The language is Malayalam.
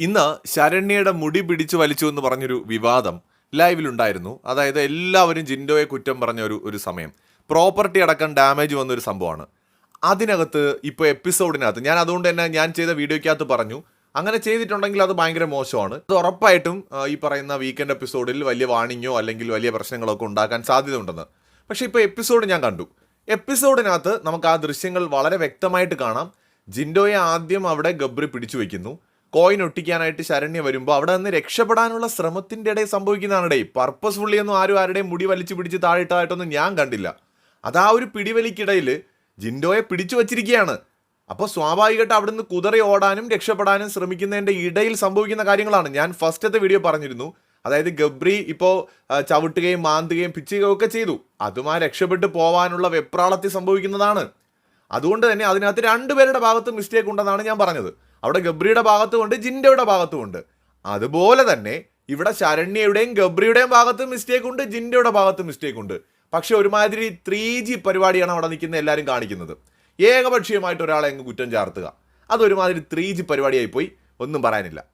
ഇന്ന് ശരണ്യയുടെ മുടി പിടിച്ചു വലിച്ചു എന്ന് പറഞ്ഞൊരു വിവാദം ലൈവിലുണ്ടായിരുന്നു. അതായത് എല്ലാവരും ജിൻഡോയെ കുറ്റം പറഞ്ഞ ഒരു ഒരു സമയം. പ്രോപ്പർട്ടി അടക്കം ഡാമേജ് വന്നൊരു സംഭവമാണ്. അതിനകത്ത് ഇപ്പോൾ എപ്പിസോഡിനകത്ത് ഞാൻ അതുകൊണ്ട് തന്നെ ഞാൻ ചെയ്ത വീഡിയോയ്ക്കകത്ത് പറഞ്ഞു. അങ്ങനെ ചെയ്തിട്ടുണ്ടെങ്കിൽ അത് ഭയങ്കര മോശമാണ്. അത് ഉറപ്പായിട്ടും ഈ പറയുന്ന വീക്കെൻഡ് എപ്പിസോഡിൽ വലിയ വാണിങ്ങോ അല്ലെങ്കിൽ വലിയ പ്രശ്നങ്ങളൊക്കെ ഉണ്ടാക്കാൻ സാധ്യത ഉണ്ടെന്ന് പക്ഷേ ഇപ്പോൾ എപ്പിസോഡ് ഞാൻ കണ്ടു. എപ്പിസോഡിനകത്ത് നമുക്ക് ആ ദൃശ്യങ്ങൾ വളരെ വ്യക്തമായിട്ട് കാണാം. ജിൻഡോയെ ആദ്യം അവിടെ ഗബ്രി പിടിച്ചു വെക്കുന്നു. കോയിൻ ഒട്ടിക്കാനായിട്ട് ശരണ്യ വരുമ്പോൾ അവിടെ നിന്ന് രക്ഷപ്പെടാനുള്ള ശ്രമത്തിന്റെ ഇടയിൽ സംഭവിക്കുന്നതാണിടേ. പർപ്പസ്ഫുള്ളി ഒന്നും ആരും ആരുടെയും മുടി വലിച്ചു പിടിച്ച് താഴിട്ടായിട്ടൊന്നും ഞാൻ കണ്ടില്ല. അത് ആ ഒരു പിടിവലിക്കിടയിൽ ജിൻഡോയെ പിടിച്ചു വച്ചിരിക്കുകയാണ്. അപ്പോൾ സ്വാഭാവികമായിട്ട് അവിടുന്ന് കുതിറി ഓടാനും രക്ഷപ്പെടാനും ശ്രമിക്കുന്നതിന്റെ ഇടയിൽ സംഭവിക്കുന്ന കാര്യങ്ങളാണ്. ഞാൻ ഫസ്റ്റത്തെ വീഡിയോ പറഞ്ഞിരുന്നു. അതായത് ഗബ്രി ഇപ്പോൾ ചവിട്ടുകയും മാന്തുകയും പിച്ചുകയും ഒക്കെ ചെയ്തു. അതുമായി രക്ഷപ്പെട്ട് പോവാനുള്ള വെപ്രാളത്തിൽ സംഭവിക്കുന്നതാണ്. അതുകൊണ്ട് തന്നെ അതിനകത്ത് രണ്ടുപേരുടെ ഭാഗത്ത് മിസ്റ്റേക്ക് ഉണ്ടെന്നാണ് ഞാൻ പറഞ്ഞത്. അവിടെ ഗബ്രിയുടെ ഭാഗത്തുമുണ്ട് ഭാഗത്തും ഭാഗത്തുമുണ്ട്. അതുപോലെ തന്നെ ഇവിടെ ശരണ്യയുടെയും ഗബ്രിയുടെയും ഭാഗത്ത് മിസ്റ്റേക്ക് ഉണ്ട് ജിൻഡയുടെ ഭാഗത്ത് മിസ്റ്റേക്ക് ഉണ്ട്. പക്ഷെ ഒരുമാതിരി ത്രീ ജി പരിപാടിയാണ് അവിടെ നിൽക്കുന്ന എല്ലാവരും കാണിക്കുന്നത്. ഏകപക്ഷീയമായിട്ട് ഒരാളെ അങ്ങ് കുറ്റം ചാർത്തുക. അതൊരുമാതിരി ത്രീ ജി പരിപാടിയായി പോയി ഒന്നും പറയാനില്ല.